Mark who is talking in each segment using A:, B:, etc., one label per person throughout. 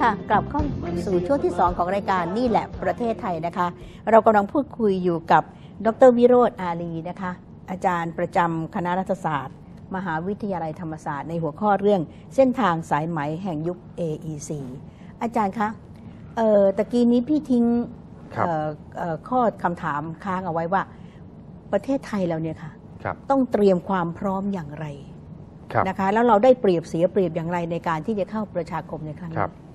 A: ค่ะกลับเข้าสู่ช่วงที่ 2 ของรายการนี่แหละประเทศไทยนะคะ เรากำลังพูดคุยอยู่กับดรวิโรธอาลีนะคะ อาจารย์ประจำคณะรัฐศาสตร์ มหาวิทยาลัยธรรมศาสตร์ในหัวข้อเรื่องเส้นทางสายไหมแห่งยุค AEC อาจารย์คะเอ่อตะกี้นี้พี่ทิ้ง
B: ครับ
A: เอ่อเอ่อข้อคำถามค้างเอาไว้ว่า ประเทศไทยเราเนี่ยค่ะ
B: ครับ
A: ต้องเตรียมความพร้อมอย่างไร
B: ครับ
A: นะคะแล้วเราได้เปรียบเสียเปรียบอย่างไรในการที่จะเข้าประชาคมในครั้ง
B: ครั
A: นี้
B: บ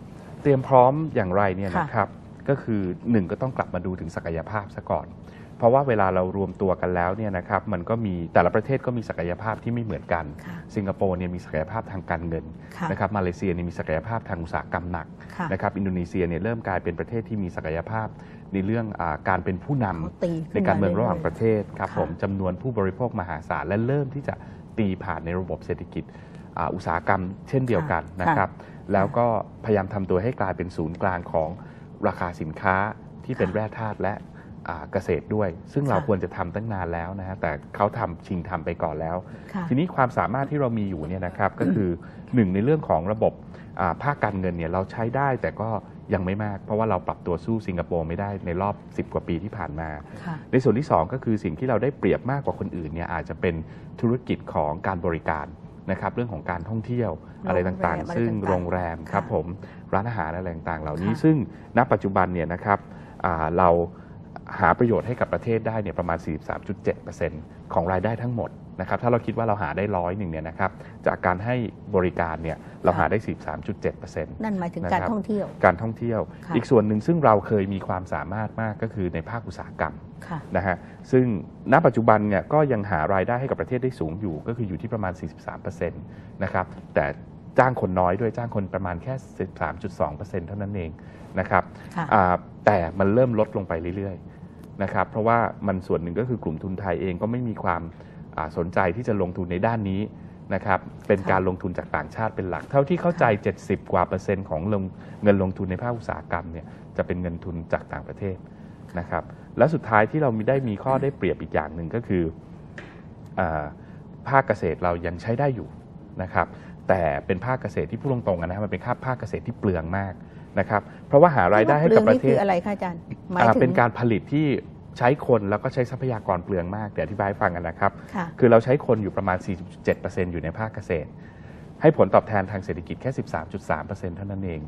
B: เตรียมพร้อมอย่างไรเนี่ย
A: ค่ะ
B: นะครับ ก็คือหนึ่งก็ต้องกลับมาดูถึงศักยภาพซะก่อน เพราะว่าเวลาเรารวมตัวกันแล้วเนี่ยนะครับ มันก็มีแต่ละประเทศก็มีศักยภาพที่ไม่เหมือนกัน
A: ค่ะ
B: สิงคโปร์เนี่ยมีศักยภาพทางการเงิน
A: ค่ะ
B: นะครับ มาเลเซียเนี่ยมีศักยภาพทางอุตสาหกรรมหนัก
A: ค่ะ
B: นะครับ อินโดนีเซียเนี่ยเริ่มกลายเป็นประเทศที่มีศักยภาพในเรื่องอาการเป็นผู้นำ
A: เขาตีขึ้
B: ในการเมือง
A: ยๆ
B: ระหว่างประเทศครับ
A: ค่ะ
B: ผมจำนวนผู้บริโภคมหาศาลและเริ่มที่จะตีผ่านในระบบเศรษฐกิจ อ่าอุตสาหกรรมเช่นเดียวกันนะครับ แล้วก็พยายามทำตัวให้กลายเป็นศูนย์กลางของราคาสินค้าที่เป็น
A: ค่ะ
B: แร่ธาตุและอ่าเกษตรด้วย ซึ่งเรา
A: ค่ะ
B: ควรจะทำตั้งนานแล้วนะฮะแต่เขาทำชิงทำไปก่อนแล้ว
A: ค่ะ
B: ทีนี้ความสามารถที่เรามีอยู่เนี่ยนะครับก็คือหนึ่งในเรื่องของระบบอ่าภาคการเงินเนี่ยเราใช้ได้แต่ก็ยังไม่มาก เพราะว่าเราปรับตัวสู้สิงคโปร์ไม่ได้ในรอบ 10 กว่าปีที่ผ่านมา
A: ค่ะ
B: ในส่วนที่ 2 ก็คือสิ่งที่เราได้เปรียบมากกว่าคนอื่นเนี่ยอาจจะเป็นธุรกิจของการบริการ นะครับเรื่องของการท่องเที่ยวอะไรต่าง
A: โรงแรม
B: ๆซึ่ง
A: อะไรต่างๆ
B: โรงแรมครับ
A: ค่ะ
B: ผมร้านอาหารอะไรต่างๆ เหล่านี้
A: ค่ะ
B: ซึ่งณปัจจุบันเนี่ยนะครับอ่าเรา หาประโยชน์ให้กับประเทศได้เนี่ยประมาณ 43.7%ของรายได้ทั้งหมดนะครับถ้าเราคิดว่าเราหาได้ร้อยหนึ่งเนี่ยนะครับจากการให้บริการเนี่ยเราหาได้ 43.7%
A: นั่นหมายถึง
B: นะครับ
A: การท่องเที่ยว
B: การท่องเที่ยว
A: ค่ะ
B: อีกส่วนหนึ่งซึ่งเราเคยมีความสามารถมากก็คือในภาคอุตสาหกรรม
A: ค่ะ
B: นะฮะซึ่งณปัจจุบันเนี่ยก็ยังหารายได้ให้กับประเทศได้สูงอยู่ ก็คืออยู่ที่ประมาณ 43%นะครับแต่จ้างคนน้อยด้วยจ้างคนประมาณแค่ 13.2%เท่านั้นเองนะครับ
A: ค่ะ
B: อ่าแต่มันเริ่มลดลงไปเรื่อยๆ นะครับเพราะว่ามันส่วนหนึ่งก็คือกลุ่มทุนไทยเองก็ไม่มีความอ่าสนใจที่จะลงทุนในด้านนี้นะครับเป็น
A: ค่ะ
B: การลงทุนจากต่างชาติเป็นหลัก เท่าที่เข้าใจ 70 กว่าเปอร์เซ็นต์ของลงเงินลงทุนในภาคอุตสาหกรรมเนี่ยจะเป็นเงินทุนจากต่างประเทศนะครับและสุดท้ายที่เรามีได้มีข้อได้เปรียบอีกอย่างหนึ่งก็คืออาภาคเกษตรเรายังใช้ได้อยู่นะครับแต่เป็นภาคเกษตรที่พูดตรงๆกันนะครับมันเป็นค่าภาคเกษตรที่เปลืองมากนะครับเพราะว่าหารายได้ให้กับประเท
A: นี่
B: ศ
A: คืออะไรคะอาจารย์ หมาย
B: อ่า
A: ถึง
B: เป็นการผลิตที่ใช้คนแล้วก็ใช้ทรัพยากรเปลืองมาก เดี๋ยวอธิบายให้ฟังกันนะครับ
A: ค่ะ
B: คือเราใช้คนอยู่ประมาณ 47%อยู่ในภาคเกษตร ให้ผลตอบแทนทางเศรษฐกิจแค่ 13.3%เท่านั้นเอง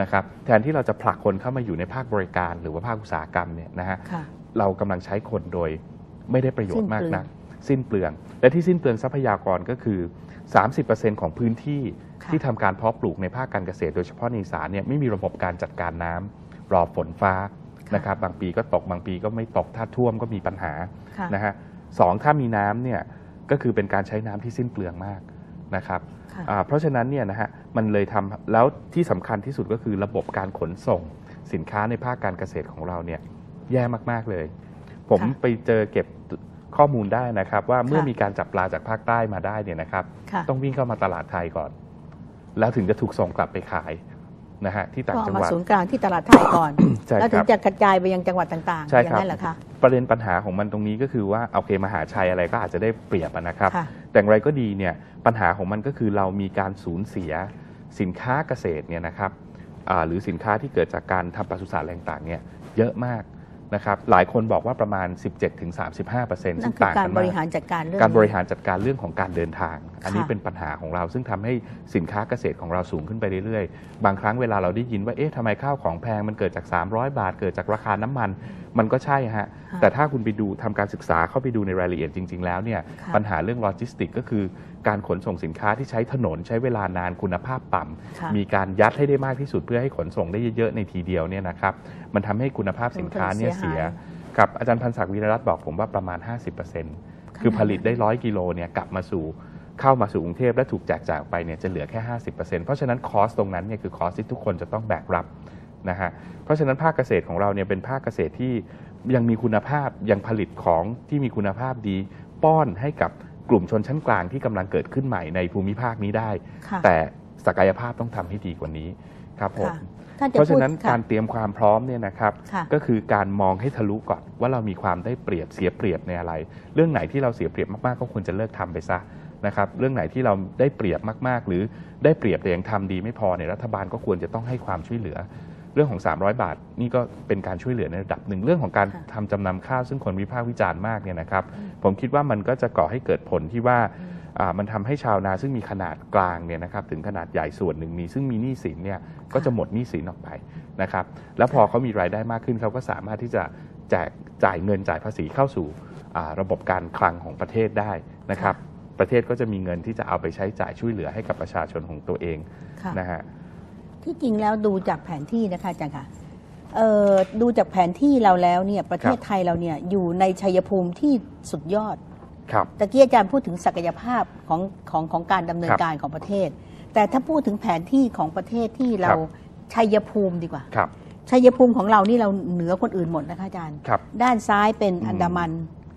B: นะครับ แทนที่เราจะผลักคนเข้ามาอยู่ในภาคบริการ หรือว่าภาคอุตสาหกรรมเนี่ยนะฮะ
A: ค่ะ
B: เรากำลังใช้คนโดยไม่ได้ประโยชน์มาก
A: สิ้นเปลือง
B: นัก สิ้นเปลือง และที่สิ้นเปลืองทรัพยากรก็คือ 30%ของพื้นที่
A: ค่ะ
B: ที่ทำการเพาะปลูกในภาคการเกษตร โดยเฉพาะในอีสานเนี่ยไม่มีระบบการจัดการน้ำรอฝนฟ้า
A: ค่ะ
B: นะครับบางปีก็ตกบางปีก็ไม่ตกถ้าท่วมก็มีปัญหา
A: ค่ะ
B: นะฮะสองถ้ามีน้ำเนี่ยก็คือเป็นการใช้น้ำที่สิ้นเปลืองมากนะครับ
A: ค่ะ
B: อ่าเพราะฉะนั้นเนี่ยนะฮะมันเลยทำแล้วที่สำคัญที่สุดก็คือระบบการขนส่งสินค้าในภาคการเกษตรของเราเนี่ยแย่มาก ๆ เลย ผม
A: ค่ะ
B: ไปเจอเก็บข้อมูลได้นะครับ ว่าเมื่อ
A: ค่ะ
B: มีการจับปลาจากภาคใต้มาได้เนี่ยนะครับ
A: ค่ะ
B: ต้องวิ่งเข้ามาตลาดไทยก่อน แล้วถึงจะถูกส่งกลับไปขาย นะฮะที่ต่าง
A: ก็
B: จัง
A: มา
B: หวัด
A: ศูนย์กลางที่ตลาดไทยก่อน
B: ใช่
A: แล้วถึ
B: ค
A: ง
B: รับ
A: จะกระจายไปยังจังหวัดต่างๆ
B: ใช่
A: อย่า
B: ครับ
A: งนั้นเหรอคะ
B: ประเด็นปัญหาของมันตรงนี้ก็คือว่าโอเคมหาชัยอะไรก็อาจจะได้เปรียบอะนะครับ
A: ค่ะ
B: แต่อย่างไรก็ดีเนี่ยปัญหาของมันก็คือเรามีการสูญเสียสินค้าเกษตรเนี่ยนะครับอ่าหรือสินค้าที่เกิดจากการทำปศุสัตว์อะไรต่างๆเนี่ยเยอะมาก นะครับหลายคนบอกว่าประมาณ 17-35%ซึ่
A: นั่น
B: ง
A: คือ
B: ต่าง
A: การ
B: กัน
A: บ
B: มา
A: ริหาร
B: ก
A: จัดการเรื่อง
B: การบริ
A: นี้
B: หารจัดการเรื่องของการเดินทาง อันนี้
A: ค่ะ
B: เป็นปัญหาของเรา ซึ่งทำให้สินค้าเกษตรของเราสูงขึ้นไปเรื่อยๆ บางครั้งเวลาเราได้ยินว่าเอ๊ะทำไมข้าวของแพงมันเกิดจาก 300 บาท เกิดจากราคาน้ำมัน มันก็ใช่ฮะ
A: ค่ะ
B: แต่ถ้าคุณไปดูทำการศึกษาเข้าไปดูในรายละเอียดจริง ๆ แล้วเนี่ย
A: ค่ะ
B: ปัญหาเรื่องโลจิสติกก็คือ การขนส่งสินค้าที่ใช้ถนนใช้เวลานานคุณภาพต่ำ
A: ค่ะ
B: มีการยัดให้ได้มากที่สุดเพื่อให้ขนส่งได้เยอะๆในทีเดียวเนี่ยนะครับมันทำให้คุณภาพสินค้าเนี่ย
A: ผลผลิตเสี
B: เสี
A: ย
B: ย
A: หาย
B: ครับอาจารย์พันศักดิ์วีรรัตน์บอกผมว่าประมาณ 50%คือผลิตได้ร้อยกิโลเนี่ยกลับมาสู่เข้ามาสู่กรุงเทพและถูกแจกจ่ายออกไปเนี่ยจะเหลือแค่ 50%เพราะฉะนั้นคอสตรงนั้นเนี่ยคือคอสที่ทุกคนจะต้องแบกรับนะฮะเพราะฉะนั้นภาคเกษตรของเราเนี่ยเป็นภาคเกษตรที่ยังมีคุณภาพยังผลิตของที่มีคุณภาพดีป้อนให้กับ กลุ่มชนชั้นกลางที่กำลังเกิดขึ้นใหม่ในภูมิภาคนี้ได้
A: ค่ะ
B: แต่ศักยภาพต้องทำให้ดีกว่านี้ครับผม
A: ค่ะท่านจะ
B: เพราะฉะ
A: พูด
B: นั้น
A: ค่ะ
B: การเตรียมความพร้อมเนี่ยนะครับ
A: ค่ะ
B: ก็คือการมองให้ทะลุก่อนว่าเรามีความได้เปรียบเสียเปรียบในอะไร เรื่องไหนที่เราเสียเปรียบมากๆก็ควรจะเลิกทำไปซะนะครับ เรื่องไหนที่เราได้เปรียบมากๆ หรือได้เปรียบแต่ยังทำดีไม่พอเนี่ยรัฐบาลก็ควรจะต้องให้ความช่วยเหลือ เรื่องของ 300 บาท นี่ก็เป็นการช่วยเหลือในระดับหนึ่งเรื่องของการ
A: ค่ะ
B: ทำจำนำข้าวซึ่งคนวิพากษ์วิจารณ์มากเนี่ยนะครับ ผมคิดว่ามันก็จะก่อให้เกิดผลที่ว่าอ่ามันทำให้ชาวนาซึ่งมีขนาดกลางเนี่ยนะครับถึงขนาดใหญ่ส่วนหนึ่งมีซึ่งมีหนี้สินเนี่ยก็จะหมดหนี้สินออกไปนะครับแล้วพอเขามีรายได้มากขึ้นเขาก็สามารถที่จะแจกจ่ายเงินจ่ายภาษีเข้าสู่อ่าระบบการคลังของประเทศได้นะครับ ประเทศก็จะมีเงินที่จะเอาไปใช้จ่ายช่วยเหลือให้กับประชาชนของตัวเอง
A: ค่ะ
B: นะฮะ
A: ที่จริงแล้วดูจากแผนที่นะคะอาจารย์ค่ะเอ่อดูจากแผนที่เราแล้วเนี่ยประเทศ
B: ครับ
A: ไทยเราเนี่ยอยู่ในชัยภูมิที่สุดยอด
B: ครับ
A: ตะกี้อาจารย์พูดถึงศักยภาพของของของการดำเนิน
B: ครับ
A: การของประเทศ แต่ถ้าพูดถึงแผนที่ของประเทศที่เรา
B: ครับ
A: ชัยภูมิดีกว่า
B: ครับ
A: ชัยภูมิของเรานี่เราเหนือคนอื่นหมดนะคะอาจารย์
B: ครับ
A: ด้านซ้ายเป็น
B: อืม
A: อันดามัน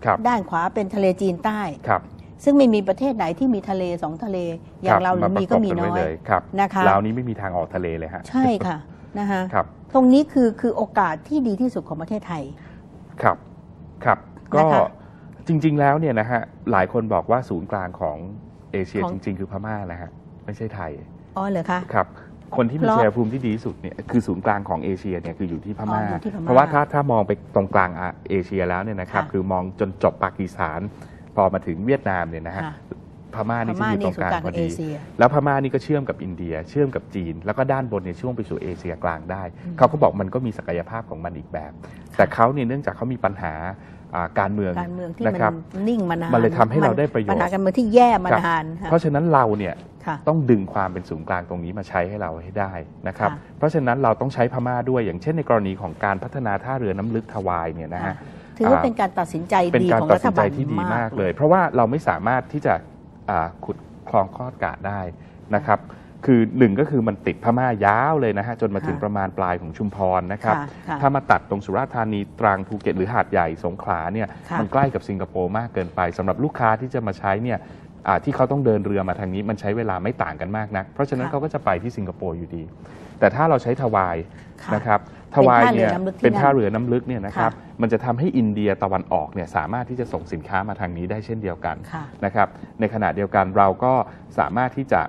B: ครับ
A: ด้านขวาเป็นทะเลจีนใต้
B: ครับ
A: ซึ่งไม่มีประเทศไหนที่มีทะเลสองทะเลอย่างเราหรือมีก็มี
B: ประบ
A: น้อย
B: ไว้เลยครับ
A: นะคะ
B: ลาวนี้ไม่มีทางออกทะเลเลยฮะ
A: ใช่ค่ะนะคะ
B: ครับ
A: ตรงนี้คือคือโอกาสที่ดีที่สุดของประเทศไทย
B: ครับครับก็
A: นะคะ
B: จริง ๆ แล้วเนี่ยนะฮะหลายคนบอกว่าศูนย์กลางของเอเชีย
A: ของ
B: จริง ๆ คือพม่านะฮะไม่ใช่ไทย
A: อ๋อเหรอคะ
B: ครับคนที่มี
A: เพราะ
B: ชัยภูมิที่ดีที่สุดเนี่ยคือศูนย์กลางของเอเชียเนี่ยคืออยู่ที่พม่า
A: อ๋ออยู่ที่พม่า
B: เพราะว่าถ้าถ้ามองไปตรงกลางอะเอเชียแล้วเนี่ยนะครับ
A: ค่ะ
B: คือมองจนจบปากีสถาน พอมาถึงเวียดนามเนี่ยนะฮะ
A: ค่ะ
B: พม่า
A: พ
B: นี่จะ
A: ม่า
B: อยู่ต
A: นี่
B: รง
A: ศู
B: ก
A: น
B: ลาง
A: ย์กลาง
B: พ
A: ข
B: อ
A: องเอ
B: ดี
A: เชีย
B: แล้วพม่านี่ก็เชื่อมกับอินเดีย เชื่อมกับจีน แล้วก็ด้านบนเนี่ยช่วงไปสู่เอเชียกลางได้
A: อืม
B: เขาก็บอกมันก็มีศักยภาพของมันอีกแบบ แต่เขาเนี่ยเนื่องจากเขามีปัญหาอ่าการเมือง
A: การเมืองที่
B: นะ
A: มัน
B: ครับ
A: นิ่งมานาน
B: มันเลยทำให้เราได้ประโยชน์
A: ปัญหาการเมืองที่แย่มา
B: ครับ
A: นานค่ะ
B: เพราะฉะนั้นเราเนี่ย
A: ค่ะ
B: ต้องดึงความเป็นศูนย์กลางตรงนี้มาใช้ให้เราให้ได้นะครับ
A: ค่ะ
B: เพราะฉะนั้นเราต้องใช้พม่าด้วยอย่างเช่นในกรณีของการพัฒนาท่าเรือน้ำลึกทวายเนี่ยนะ
A: ค่ะ
B: ฮะ
A: ถือว่า
B: อ่า
A: เป็นการตัดสินใจ
B: เป็น
A: ดี
B: การ
A: ของ
B: ตัด
A: รั
B: สิ
A: ฐ
B: นใจ
A: บาล
B: ที่ดีมากเลย เพราะว่าเราไม่สามารถที่จะอ่าขุดคลองคลอดกาดได้นะครับ คือหนึ่งก็คือมันติดพม่ายาวเลยนะฮะจนมาถึง
A: ค่ะ
B: ประมาณปลายของชุมพรนะครับ
A: ค่ะค่ะ
B: ถ้ามาตัดตรงสุราษฎร์ธานีตรังภูเก็ตหรือหาดใหญ่สงขลาเนี่ย
A: ค่ะ
B: มันใกล้กับสิงคโปร์มากเกินไปสำหรับลูกค้าที่จะมาใช้เนี่ยอ่าที่เขาต้องเดินเรือมาทางนี้มันใช้เวลาไม่ต่างกันมากนัก เพราะฉะนั้น
A: ค่ะ
B: เขาก็จะไปที่สิงคโปร์อยู่ดี แต่ถ้าเราใช้ทวาย
A: ค่ะ
B: นะครับ ท
A: เป็น
B: วาย
A: ท่าเรือ
B: เนี่ย
A: น้ำลึกที่
B: เป็น
A: นั่น
B: ท่าเรือน้ำลึกเนี่ยนะครับ
A: ค่ะ
B: มันจะทำให้อินเดียตะวันออกเนี่ยสามารถที่จะส่งสินค้ามาทางนี้ได้เช่นเดียวกัน
A: ค่ะ
B: นะครับในขณะเดียวกันเราก็สามารถที่จะ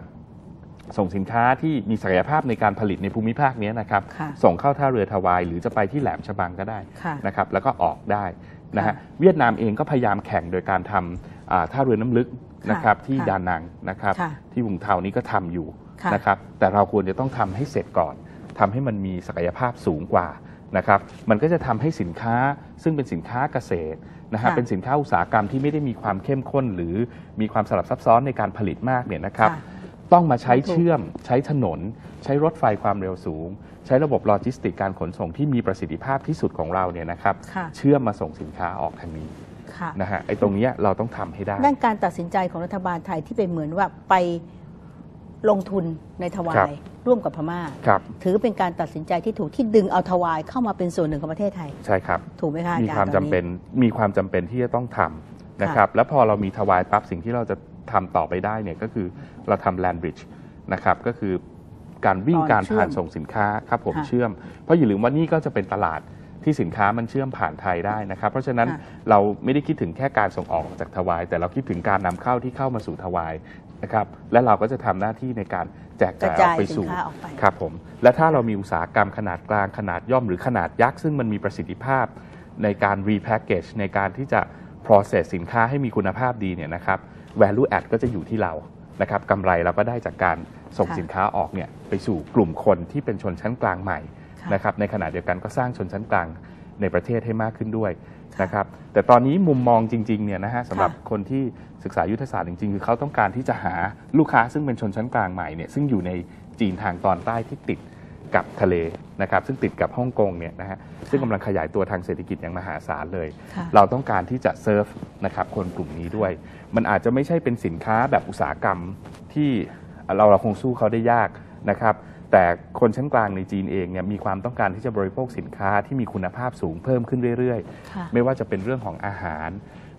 B: ส่งสินค้าที่มีศักยภาพในการผลิตในภูมิภาคนี้นะครับ
A: ค่ะ
B: ส่งเข้าท่าเรือทวาย หรือจะไปที่แหลมฉบังก็ได้
A: ค่ะ
B: นะครับ แล้วก็ออกได้นะฮะ
A: ค่ะ
B: เวียดนามเองก็พยายามแข่งโดยการทำอ่าท่าเรือน้ำลึกนะครับที่
A: ค่ะ
B: ดานังนะครับ
A: ค่ะ
B: ที่วุงเทานี้ก็ทำอยู่
A: ค่ะ
B: นะครับ แต่เราควรจะต้องทำให้เสร็จก่อน ทำให้มันมีศักยภาพสูงกว่านะครับมันก็จะทำให้สินค้าซึ่งเป็นสินค้าเกษตรนะฮะ
A: ค่ะ
B: เป็นสินค้าอุตสาหกรรมที่ไม่ได้มีความเข้มข้น หรือมีความสลับซับซ้อนในการผลิตมากเนี่ยนะครับ
A: ค่ะ
B: ต้องมาใช้
A: ถูก
B: เชื่อม ใช้ถนน ใช้รถไฟความเร็วสูง ใช้ระบบโลจิสติกการขนส่งที่มีประสิทธิภาพที่สุดของเราเนี่ยนะครับ
A: ค่ะ
B: เชื่อมมาส่งสินค้าออกทางนี้
A: ค่ะ
B: นะฮะไอ้ตรงเนี้ยเราต้องทำให้ได้
A: ด้านการตัดสินใจของรัฐบาลไทยที่เป็นเหมือนว่าไป ลงทุนในทวา
B: ครั
A: ย
B: บ
A: ร่วมกับพม่า
B: ครับ
A: ถือเป็นการตัดสินใจที่ถูกที่ดึงเอาทวายเข้ามาเป็นส่วนหนึ่งของประเทศไทย
B: ใช่ครับ
A: ถูกไหมคะอา
B: มี
A: จารย์
B: ความ
A: ต
B: จำ
A: อนนี้
B: เป็นมีความจำเป็นที่จะต้องทำนะครับ แล้วพอเรามีทวายปั๊บสิ่งที่เราจะทำต่อไปได้เนี่ยก็คือเราทำแลนบริดจ์นะครับ ก็คือการวิ่ง
A: ตอน
B: การ
A: เชื่อม
B: ผ่านส่งสินค้าครับผม
A: ค่ะ
B: เชื่อม เพราะอย่าลืมว่านี่ก็จะเป็นตลาดที่สินค้ามันเชื่อมผ่านไทยได้นะครับ เพราะฉะนั้น
A: ค่ะ
B: เราไม่ได้คิดถึงแค่การส่งออกจากทวาย แต่เราคิดถึงการนำเข้าที่เข้ามาสู่ทวาย นะครับและเราก็จะทำหน้าที่ในการแจก
A: กระ
B: จ่ายอ
A: จา
B: อก
A: ย
B: ไป
A: สิน
B: สู่
A: ค้าออกไป
B: ครับผมและถ้าเรามีอุตสาหกรรมขนาดกลางขนาดย่อมหรือขนาดยักษ์ซึ่งมันมีประสิทธิภาพในการ repackage ในการที่จะ process สินค้าให้มีคุณภาพดีเนี่ยนะครับ value add ก็จะอยู่ที่เรานะครับกำไรเราก็ได้จากการส่ง
A: ค่ะ
B: สินค้าออกเนี่ยไปสู่กลุ่มคนที่เป็นชนชั้นกลางใหม่
A: ค่ะ
B: นะครับในขณะเดียวกันก็สร้างชนชั้นกลางในประเทศให้มากขึ้นด้วย
A: ค่ะ
B: นะครับแต่ตอนนี้มุมมองจริงๆเนี่ยนะฮะสำหรับ
A: ค่ะ
B: คนที่ศึกษายุทธศาสตร์จริงๆ คือเขาต้องการที่จะหาลูกค้าซึ่งเป็นชนชั้นกลางใหม่เนี่ยซึ่งอยู่ในจีนทางตอนใต้ที่ติดกับทะเลนะครับซึ่งติดกับฮ่องกงเนี่ยนะฮะซึ่งกำลังขยายตัวทางเศรษฐกิจอย่างมหาศาลเลย
A: ค่ะ
B: เราต้องการที่จะเซิร์ฟนะครับคนกลุ่มนี้ด้วย มันอาจจะไม่ใช่เป็นสินค้าแบบอุตสาหกรรมที่เราเราคงสู้เขาได้ยากนะครับ แต่คนชั้นกลางในจีนเองเนี่ยมีความต้องการที่จะบริโภคสินค้าที่มีคุณภาพสูงเพิ่มขึ้นเรื่อย
A: ค่ะ
B: ๆไม่ว่าจะเป็นเรื่องของอาหาร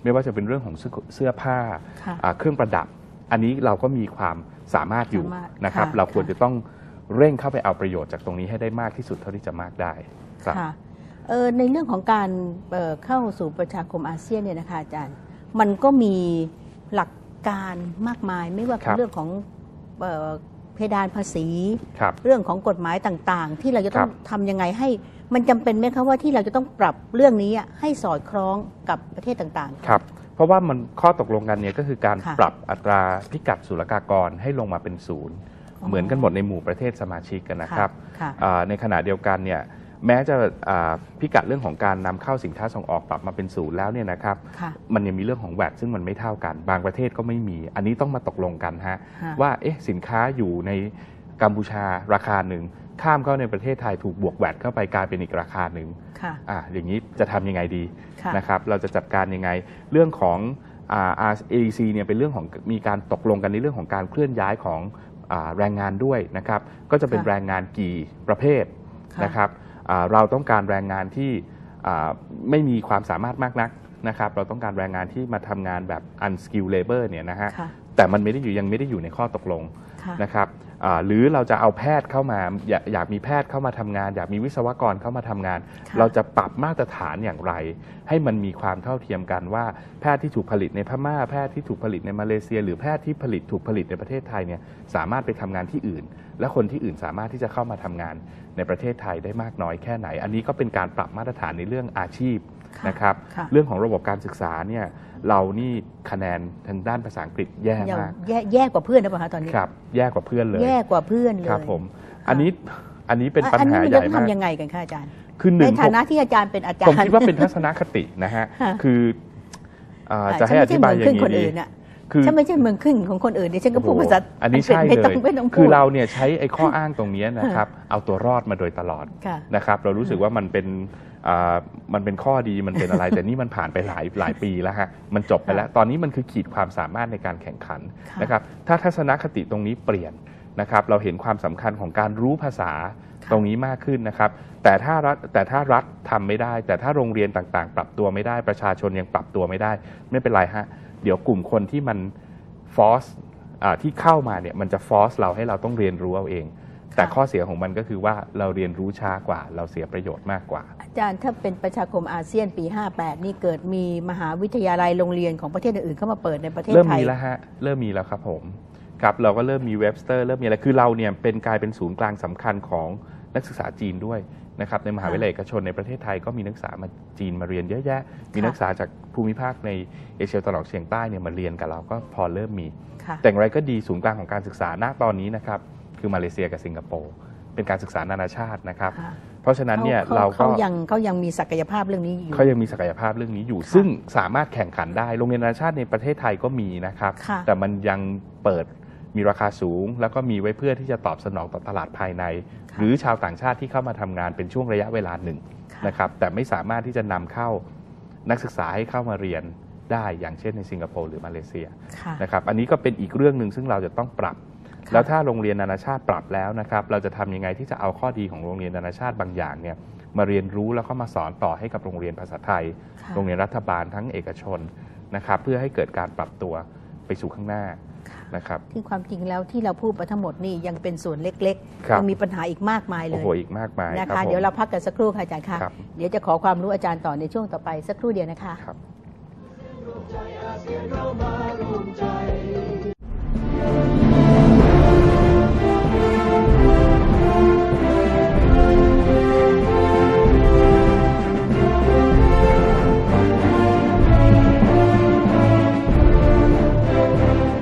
B: ไม่ว่าจะเป็นเรื่องของเสื้อเสื้อผ้า
A: ค่ะ
B: อ่าเครื่องประดับ อันนี้เราก็มีความสามารถอยู่
A: สามารถ
B: นะครับ
A: ค่ะ
B: เราควร
A: ค่ะ
B: จะต้องเร่งเข้าไปเอาประโยชน์จากตรงนี้ให้ได้มากที่สุดเท่าที่จะมากได้ครับ
A: ค่ะเอ่อในเรื่องของการเอ่อเข้าสู่ประชาคมอาเซียนเนี่ยนะคะอาจารย์ มันก็มีหลักการมากมายไม่ว่า
B: ครับ
A: เรื่องของ เอ่อเพดานภาษี
B: ครับ
A: เรื่องของกฎหมายต่างๆ ที่เราจะต้อง
B: ครับ
A: ทำยังไงให้ มันจำเป็นไหมคะว่าที่เราจะต้องปรับเรื่องนี้อะให้สอดคล้องกับประเทศต่างๆ
B: ครับ เพราะว่ามันข้อตกลงกันเนี่ยก็คือการ
A: ค่ะ
B: ปรับอัตราพิกัดศุลกากรให้ลงมาเป็นศูนย์
A: อ๋อ
B: เหมือนกันหมดในหมู่ประเทศสมาชิกกันนะครับ
A: ค่ะ
B: อ่าในขณะเดียวกันเนี่ย แม้จะอ่าพิกัดเรื่องของการนำเข้าสินค้าส่งออกปรับมาเป็นศูนย์แล้วเนี่ยนะครับ
A: ค่ะ
B: มันยังมีเรื่องของแวดซึ่งมันไม่เท่ากัน บางประเทศก็ไม่มี อันนี้ต้องมาตกลงกันฮะ
A: ฮะ
B: ว่าเอ๊ะสินค้าอยู่ในกัมพูชาราคาหนึ่งข้ามเข้าในประเทศไทยถูกบวกแวดเข้าไปกลายเป็นอีกราคาหนึ่ง
A: ค่ะ
B: อ่าอย่างนี้จะทำยังไงดี
A: ค่ะ
B: นะครับเราจะจัดการยังไงเรื่องของอ่า RAC เนี่ยเป็นเรื่องของมีการตกลงกันในเรื่องของการเคลื่อนย้ายของอาแรงงานด้วยนะครับ ก็จะเป็น
A: ค่ะ
B: แรงงานกี่ประเภท
A: ค่ะ
B: นะครับอ่า เราต้องการแรงงานที่อ่าไม่มีความสามารถมากนักนะครับเราต้องการแรงงานที่มาทำงานแบบ unskilled labor เนี่ยนะฮะ
A: ค่ะ
B: แต่มันไม่ได้อยู่ยังไม่ได้อยู่ในข้อตกลง
A: ค่ะ
B: นะครับอ่าหรือเราจะเอาแพทย์เข้ามาอยากอยากมีแพทย์เข้ามาทำงาน อยากมีวิศวกรเข้ามาทำงาน
A: ค่ะ
B: เราจะปรับมาตรฐานอย่างไร ให้มันมีความเท่าเทียมกันว่าแพทย์ที่ถูกผลิตในพม่าแพทย์ที่ถูกผลิตในมาเลเซีย หรือแพทย์ที่ผลิตถูกผลิตในประเทศไทยเนี่ยสามารถไปทำงานที่อื่น และคนที่อื่นสามารถที่จะเข้ามาทำงานในประเทศไทยได้มากน้อยแค่ไหน อันนี้ก็เป็นการปรับมาตรฐานในเรื่องอาชีพ
A: ค่ะ
B: นะครับ
A: ค่ะ
B: เรื่องของระบบการศึกษาเนี่ยเรานี่คะแนนทางด้านภาษาอังกฤษแย่
A: อย่ามา
B: ก
A: แย่แย่กว่าเพื่อนหรือเปล่าคะตอนนี้
B: ครับแย่กว่าเพื่อนเลย
A: แย่กว่าเพื่อนเลย
B: ครับผมอันนี้อันนี้เป็นปัญ
A: อัน
B: หา
A: นี้มัน
B: ให
A: จะ
B: ญ่
A: ต้อง
B: มาก
A: ทำยังไงกันคะอาจารย์
B: คือห
A: ใน
B: นึ่งผ
A: ฐามนะที่อาจารย์เป็นอาจาร
B: ผม
A: ย์
B: คิดว่าเป็นทัศนคตินะฮะ
A: ค่ะ
B: คืออ่า
A: อ่า
B: จะให้อธิบายอย่าง
A: ฉัน ไม่ใช่เมืองขึ้นคน
B: นี้ดี
A: อื่นน่ะ
B: คือ
A: ฉันไม่ใช่เมืองขึ้นของคนอื่นดิฉันก็พูดภาษา
B: อันนี้ใช่
A: ไม่
B: เล
A: ต้อง
B: ย
A: ไม่ต้องพูด
B: คือเราเนี่ยใช้ไอ้ข้ออ้างตรงนี้นะครับ เอาตัวรอดมาโดยตลอด
A: ค่ะ
B: นะครับ เรารู้สึกว่ามันเป็นอ่ามันเป็นข้อดีมันเป็นอะไร แต่นี่มันผ่านไปหลายหลายปีแล้วฮะมันจบไปแล้ว ตอนนี้มันคือขีดความสามารถในการแข่งขัน
A: ค่ะ
B: นะครับถ้าทัศนคติตรงนี้เปลี่ยนนะครับ เราเห็นความสำคัญของการรู้ภาษา
A: ค่ะ
B: ตรงนี้มากขึ้นนะครับ แต่ถ้ารัฐแต่ถ้ารัฐทำไม่ได้ แต่ถ้าโรงเรียนต่างๆ ปรับตัวไม่ได้ประชาชนยังปรับตัวไม่ได้ ไม่เป็นไรฮะ เดี๋ยวกลุ่มคนที่มันฟอสที่เข้ามาเนี่ยมันจะฟอสเราให้เราต้องเรียนรู้เอาเอง แต่ข้อเสียของมันก็คือว่าเราเรียนรู้ช้ากว่า เราเสียประโยชน์มากกว่า
A: อาจารย์ถ้าเป็นประชาคมอาเซียนปี 58 นี่เกิดมีมหาวิทยาลัยโรงเรียนของประเทศอื่นๆเข้ามาเปิดในประเทศ
B: เริ่ม
A: ไทย
B: มีแล้วฮะเริ่มมีแล้วครับผมครับเราก็เริ่มมีเว็บสเตอร์เริ่มมีอะไรคือเราเนี่ยเป็นกลายเป็นศูนย์กลางสำคัญของนักศึกษาจีนด้วย นะครับในมหาวิทยาลัยเอกชนในประเทศไทยก็มีนักศึกษามาจีนมาเรียนเยอะแยะ มีนักศึกษาจากภูมิภาคในเอเชียตะวันออกเฉียงใต้เนี่ยมาเรียนกับเราก็พอเริ่มมี
A: ค่ะ
B: แต่อย่างไรก็ดีศูนย์กลางของการศึกษาณตอนนี้นะครับคือมาเลเซียกับสิงคโปร์เป็นการศึกษานานาชาตินะครับ
A: ค่ะ
B: เพราะฉะนั้นเนี่ย
A: เขา
B: เราก็
A: เขายังเขายังมีศักยภาพเรื่องนี้อยู่
B: เขายังมีศักยภาพเรื่องนี้อยู่
A: ค่ะ
B: ซึ่งสามารถแข่งขันได้โรงเรียนนานาชาติในประเทศไทยก็มีนะครับ
A: ค่ะ
B: แต่มันยังเปิด มีราคาสูง แล้วก็มีไว้เพื่อที่จะตอบสนองต่อตลาดภายใน
A: ค่ะ
B: หรือชาวต่างชาติที่เข้ามาทำงานเป็นช่วงระยะเวลาหนึ่ง
A: ค่ะ
B: นะครับแต่ไม่สามารถที่จะนำเข้านักศึกษาให้เข้ามาเรียนได้อย่างเช่นในสิงคโปร์หรือมาเลเซีย
A: ค่ะ
B: นะครับอันนี้ก็เป็นอีกเรื่องหนึ่งซึ่งเราจะต้องปรับ
A: ค่ะ
B: แล้วถ้าโรงเรียนนานาชาติปรับแล้วนะครับเราจะทำยังไงที่จะเอาข้อดีของโรงเรียนนานาชาติบางอย่างเนี่ยมาเรียนรู้แล้วก็มาสอนต่อให้กับโรงเรียนภาษาไทย
A: ค่ะ
B: โรงเรียนรัฐบาลทั้งเอกชนนะครับเพื่อให้เกิดการปรับตัวไปสู่ข้างหน้า
A: ค่ะ
B: นะครับ
A: ที่ความจริงแล้วที่เราพูดมาทั้งหมดนี่ยังเป็นส่วนเล็กๆยังมีปัญหาอีกมากมายเลย
B: โอ้โหอีกมากมาย
A: นะ
B: คะ
A: เดี๋ยวเราพักกันสักครู่ค่ะอาจารย์ค่ะเดี๋ยวจะขอความรู้อาจารย์ต่อในช่วงต่อไปสักครู่เดียวนะคะ
B: ครับ
C: ใจอาเซียนเรามารวมใจ